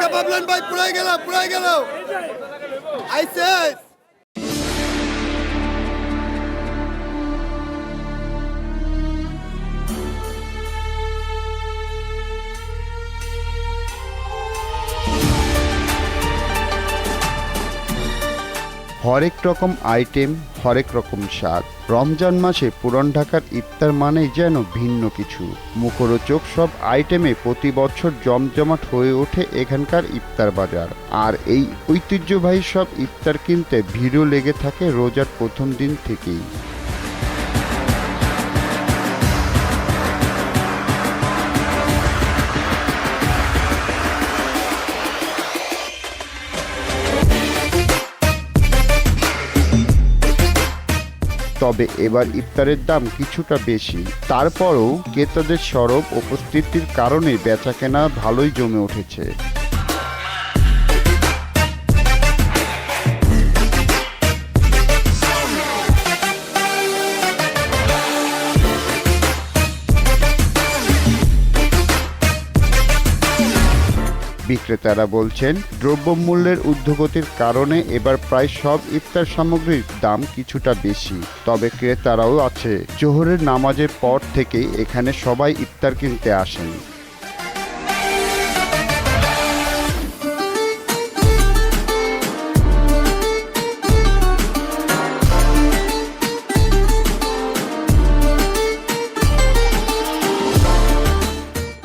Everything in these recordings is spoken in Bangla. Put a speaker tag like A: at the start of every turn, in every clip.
A: কাবাব লেন ভাই পুরাই গেল পুরাই গেল। আইসে।
B: হরেক রকম আইটেম, হরেক রকম স্বাদ রমজান মাসে পুরন ঢাকার ইফতার মানেই যেন ভিন্ন কিছু। মুখরোচক সব আইটেমে প্রতি বছর জমজমাট হয়ে ওঠে এখানকার ইফতার বাজার। আর এই ঐতিহ্যবাহী সব ইফতার কিনতে ভিড়ও লেগে থাকে রোজার প্রথম দিন থেকেই। তবে এবার ইফতারের দাম কিছুটা বেশি। তারপরও ক্রেতাদের সরব উপস্থিতির কারণে বেচাকেনা ভালোই জমে উঠেছে। বিক্রেতারা বলছেন, দ্রব্যমূল্যের ঊর্ধ্বগতির কারণে এবার প্রায় সব ইফতার সামগ্রীর দাম কিছুটা বেশি। তবে ক্রেতারাও আছে। জোহরের নামাজের পর থেকেই এখানে সবাই ইফতার কিনতে আসেন।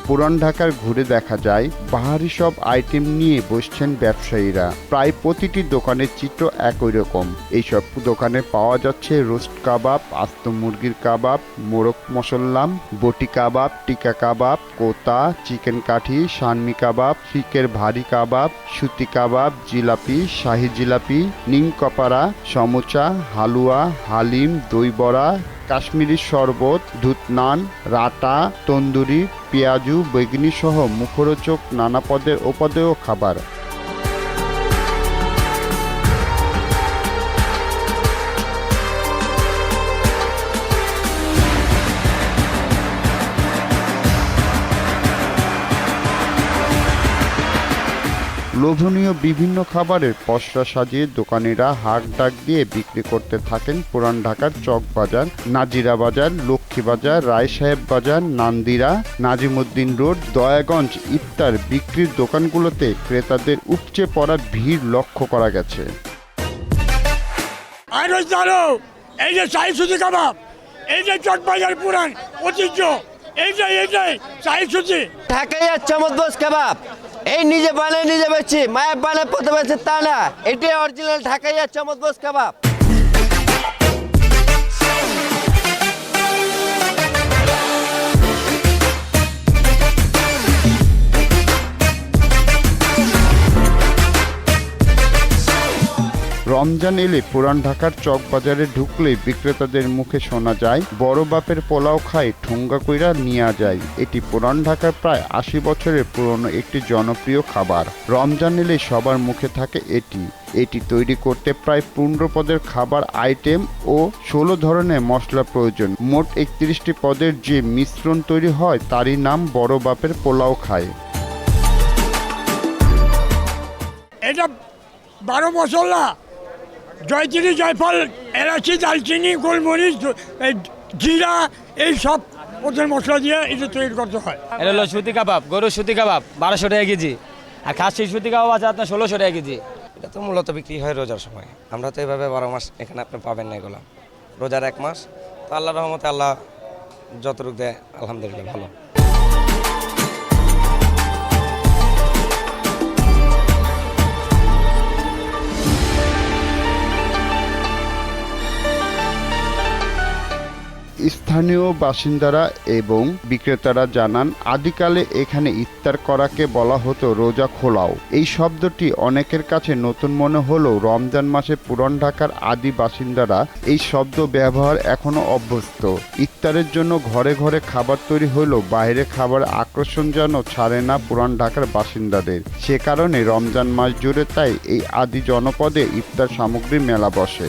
B: পুরান ঢাকার ঘুরে দেখা যায়, বাহারি সব আইটেম নিয়ে বসছেন ব্যবসায়ীরা। প্রায় প্রতিটি দোকানের চিত্র একই রকম। এইসব দোকানে পাওয়া যাচ্ছে রোস্ট কাবাব, আস্ত মুরগির কাবাব, মোরগ মশল্লাম বটি কাবাব, টিকা কাবাব, কোতা, চিকেন কাঠি, সানমি কাবাব শিকের ভারী কাবাব, সুতি কাবাব, জিলাপি, শাহি জিলাপি, নিম কপারা সমোচা, হালুয়া, হালিম, দই বড়া কাশ্মীরি শরবত দুধ নান রাটা তন্দুরি পেঁয়াজু বেগনি সহ মুখরোচক নানা পদের উপাদেয় খাবার। লোভনীয় বিভিন্ন খাবারের পসরা সাজিয়ে দোকানিরা হাক ডাক দিয়ে বিক্রি করতে থাকেন পুরান ঢাকার চক বাজার নাজিরা বাজার লক্ষ্মী বাজার রায় সাহেব বাজার নান্দিরা নাজিমুদ্দিন রোড দয়াগঞ্জ ইফতার বিক্রির দোকানগুলোতে ক্রেতাদের উপচে পড়া ভিড় লক্ষ্য করা গেছে।
C: আরও এই যে চাই সুজি কাবাব এই যে চটবাজার পুরান ঐতিহ্য এইটাই এইটাই চাই সুজি
D: ঢাকাই আর চমৎবোস কাবাব এই নিজে বানায় নিজে বেচছি, মায়ের বানায় পথে তা না। এটাই অরিজিনাল ঢাকাইয়া চমৎবোস কাবাব।
B: রমজান এলে পুরান ঢাকার চক বাজারে ঢুকলেই বিক্রেতাদের মুখে শোনা যায়, বড় বাপের পোলাও খায়, ঠুঙ্গা কইরা নিয়ে যায়। এটি পুরান ঢাকার প্রায় আশি বছরের পুরনো একটি জনপ্রিয় খাবার। রমজান এলে সবার মুখে থাকে এটি। এটি তৈরি করতে প্রায় পনেরো পদের খাবার আইটেম ও ষোলো ধরনের মশলা প্রয়োজন। মোট একত্রিশটি পদের যে মিশ্রণ তৈরি হয়, তারই নাম বড় বাপের পোলাও খায়।
C: এটা বারো মশলা। জয়চিনি জয়ফল এলাচি দালচিনি গোলমরিচ এই জিরা এই সব ওদের মশলা দিয়ে এটা তৈরি করতে হয়।
E: এটা হলো সুতি কাবাব গরুর সুতি কাবাব বারোশো টাকা কেজি। আর খাসির সুতি কাবাব আছে আপনার ষোলোশো টাকা কেজি।
F: এটা তো মূলত বিক্রি হয় রোজার সময়। আমরা তো এভাবে বারো মাস এখানে আপনি পাবেন না এগুলো। রোজার এক মাস তো আল্লাহ রহমতে আল্লাহ যতটুকু দেয় আলহামদুলিল্লাহ ভালো।
B: স্থানীয় বাসিন্দারা এবং বিক্রেতারা জানান, আদিকালে এখানে ইফতার করাকে বলা হতো রোজা খোলাও। এই শব্দটি অনেকের কাছে নতুন মনে হলেও রমজান মাসে পুরান ঢাকার আদি বাসিন্দারা এই শব্দ ব্যবহার এখনও অভ্যস্ত। ইফতারের জন্য ঘরে ঘরে খাবার তৈরি হলেও বাইরে খাবার আকর্ষণ যেন ছাড়ে না পুরান ঢাকার বাসিন্দাদের। সে কারণে রমজান মাস জুড়ে তাই এই আদি জনপদে ইফতার সামগ্রী মেলা বসে।